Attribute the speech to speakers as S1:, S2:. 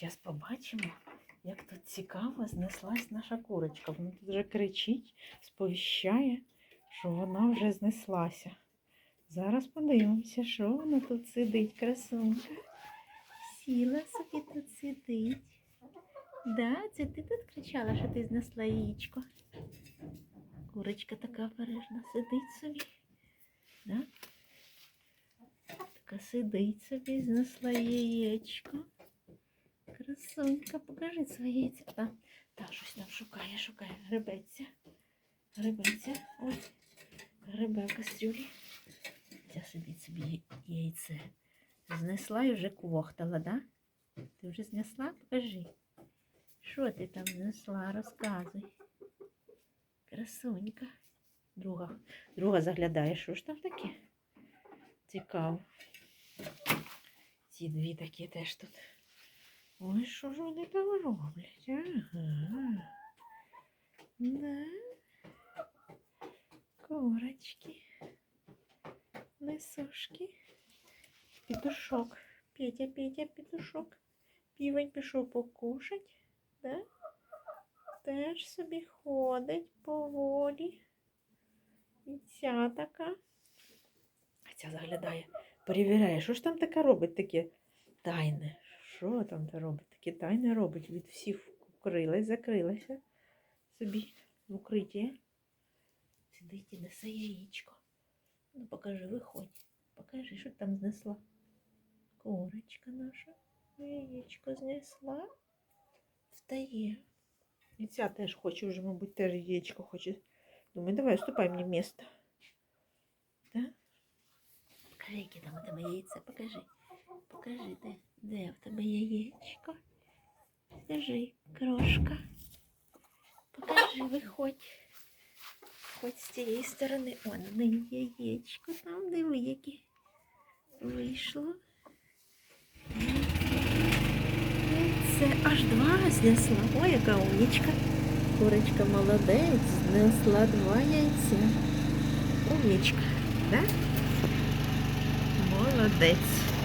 S1: Зараз побачимо, як тут цікаво знеслась наша курочка. Вона тут вже кричить, сповіщає, що вона вже знеслася. Зараз подивимося, що вона тут сидить, красунка. Сіла собі тут сидить. Да, це ти тут кричала, що ти знесла яєчко. Курочка така обережна сидить собі. Да? Така сидить собі, знесла яєчко. Красунька, покажи своє яйця. Та, щось там шукає, шукає, гребеться. Гребеться. Ось. Гребе в кастрюлі. Ця сидить собі яйце. Знесла і вже квохтала, да? Ти вже знесла? Покажи. Що ти там знесла? Розказуй. Красунька. Друга, друга заглядає, що ж там таке? Цікаво. Ці дві такі теж тут. Ой, що ж вони там роблять? Ага. Да. Курочки. Несушки. Петушок. Петя, Петя, петушок. Півень пішов покушать. Да? Теж собі ходить поволі. І ця така. А ця заглядає, перевіряє, що ж там таке робить таке тайне. Що там та робить? Таке тайне робить. Від всіх вкрилась, закрилася собі в укритті. Сидить і несе яєчко. Ну, покажи, виходь. Покажи, що там знесла. Курочка наша. Яєчко знесла. Встає. І ця теж хоче вже, мабуть, теж яєчко хоче. Думаю, давай, уступай мені місто. Да? Покажи, яке там у тебе яйце, покажи. Покажи, де, де в тебе яєчко. Скажи, крошка. Покажи, виходь. Хоть з цієї сторони. О, не яєчко там, диви, яке вийшло. Це аж два знесла. Ой, яка умнічка. Курочка молодець, знесла два яйця. Умнічка, да? Молодець.